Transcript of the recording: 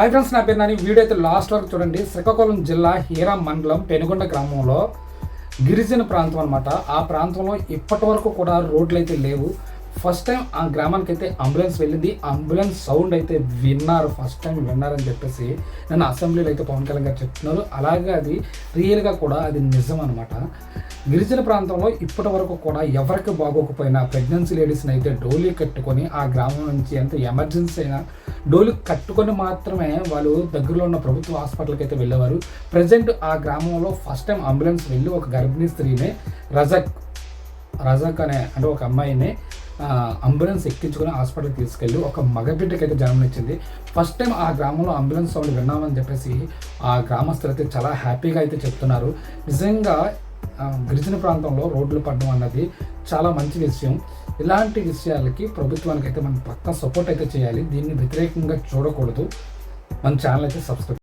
Hi friends నా పేరు Nani. Video అయితే లాస్ట్ వరకు చూడండి. శ్రీకాకుళం జిల్లా హీరా మండలం పెనుగొండ గ్రామంలో గిరిజన ప్రాంతం అనమాట ఆ ప్రాంతంలో ఇప్పటి వరకు కూడా రోడ్లు అయితే లేవు. ఫస్ట్ టైం ఆ గ్రామానికి అయితే అంబులెన్స్ వెళ్ళింది. అంబులెన్స్ సౌండ్ అయితే విన్నారు. ఫస్ట్ టైం విన్నారని చెప్పేసి నన్ను అసెంబ్లీలో అయితే పవన్ కళ్యాణ్ గారు చెప్తున్నారు. అలాగే అది రియల్గా కూడా అది నిజం అనమాట గిరిజన ప్రాంతంలో ఇప్పటి వరకు కూడా ఎవరికి బాగోకపోయినా ప్రెగ్నెన్సీ లేడీస్ని అయితే డోలీ కట్టుకొని ఆ గ్రామం నుంచి ఎంత ఎమర్జెన్సీ అయినా డోలు కట్టుకొని మాత్రమే వాళ్ళు దగ్గరలో ఉన్న ప్రభుత్వ హాస్పిటల్కి అయితే వెళ్ళేవారు. ప్రజెంట్ ఆ గ్రామంలో ఫస్ట్ టైం అంబులెన్స్ వెళ్ళి ఒక గర్భిణీ స్త్రీని రజక్ రజక్ అనే అంటే ఒక అమ్మాయిని అంబులెన్స్ ఎక్కించుకుని హాస్పిటల్కి తీసుకెళ్ళి ఒక మగబిడ్డకి అయితే జన్మనిచ్చింది. ఫస్ట్ టైం ఆ గ్రామంలో అంబులెన్స్ సౌండ్ విన్నామని చెప్పేసి ఆ గ్రామస్తులు అయితే చాలా హ్యాపీగా అయితే చెప్తున్నారు. నిజంగా గిరిజన ప్రాంతంలో రోడ్లు పడడం అన్నది చాలా మంచి విషయం. ఇలాంటి విషయాలకి ప్రభుత్వానికి అయితే మనం పక్కా సపోర్ట్ అయితే చేయాలి. దీన్ని వ్యతిరేకంగా చూడకూడదు. మన ఛానల్ అయితే సబ్స్క్రైబ్